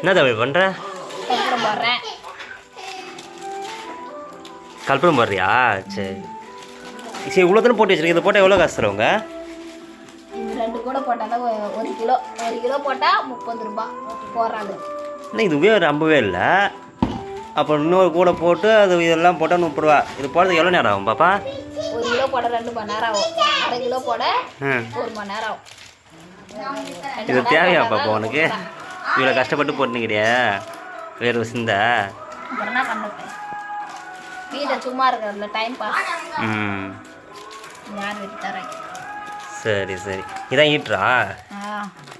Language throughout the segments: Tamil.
என்ன கற்பூரம் போடுறேன் கல்பனம் போடுறியா சரி. சரி இவ்வளோ தானே போட்டு வச்சிருக்கீங்க இதை போட்டால் எவ்வளோ காசு தருவாங்க? ரெண்டு கூட போட்டால் தான் ஒரு கிலோ ஒரு கிலோ போட்டால் முப்பது ரூபாய் போடுறாங்க. என்ன இது உபயோகம் ரொம்பவே இல்லை? அப்போ இன்னொரு கூட போட்டு அது இதெல்லாம் போட்டால் முப்பது ரூபா. இது போடுறதுக்கு எவ்வளோ நேரம் ஆகும் பாப்பா? ஒரு கிலோ போட ரெண்டு மணி நேரம் ஆகும். அரை கிலோ போட ஒரு மணி நேரம் ஆகும். இது தேவையா பாப்பா உனக்கு? இவ்வளோ கஷ்டப்பட்டு போட்டுனுக்கிறியா? வேறு அப்புறம் பண்ணுறது? வீட்டில் சும்மா இருக்கிறதுல டைம் பாஸ் ம். யார் வீட்டு தரேன். சரி சரி. இதான் ஈட்ரா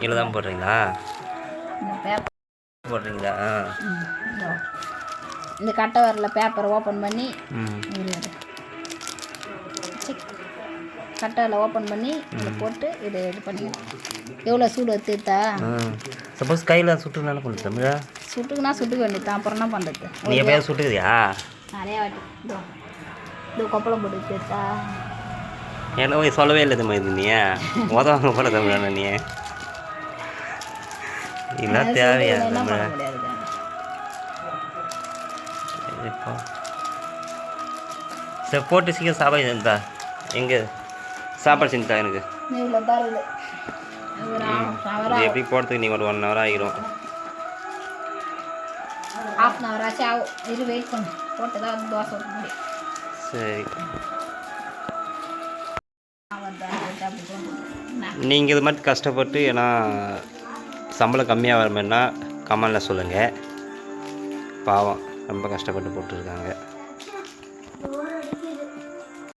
இவ்வளோ தான் போடுறீங்களா? போடுறீங்களா? இந்த கட்டை வரல பேப்பரை ஓப்பன் பண்ணி. கட்டையில் ஓப்பன் பண்ணி இதில் போட்டு இதை இது பண்ணி. எவ்வளோ சூடு எடுத்துட்டா சப்போஸ் கையில் சுட்டுனால பண்ணு தமிழா சுட்டுக்குனா சுட்டுக்க வேண்டியது அப்புறம் என்ன பண்ணுறது நீ எப்பயாவது சுட்டுக்குதியா நிறைய வாட்டி. இதோ. இதோ கொப்பளம் போட்டு எடுத்துட்டா போய் சொல்லவே இல்லை தமிழ் இது நீ உதவாங்க போல தமிழா நீ இதெல்லாம் தேவையா தமிழா இப்போ சரி போட்டு சீக்கிரம் சாப்பாடு செஞ்சா எங்கே? சாப்பாடு செஞ்சுட்டா எனக்கு. எப்படி போகிறதுக்கு நீ ஒரு ஒன் ஹவர் ஆகிரும். ஹாஃப் அன் ஹவர் ஆச்சு ஆகும் இரு வெயிட் பண்ணு. போட்டு தான் வந்து தோசை ஊற்ற முடியும். சரி. நீங்கள் இது மாதிரி கஷ்டப்பட்டு ஏன்னா சம்பளம் கம்மியாக வர மாதிரினா கமெண்டில் சொல்லுங்கள் பாவம். ரொம்ப கஷ்டப்பட்டு போட்டிருக்காங்க.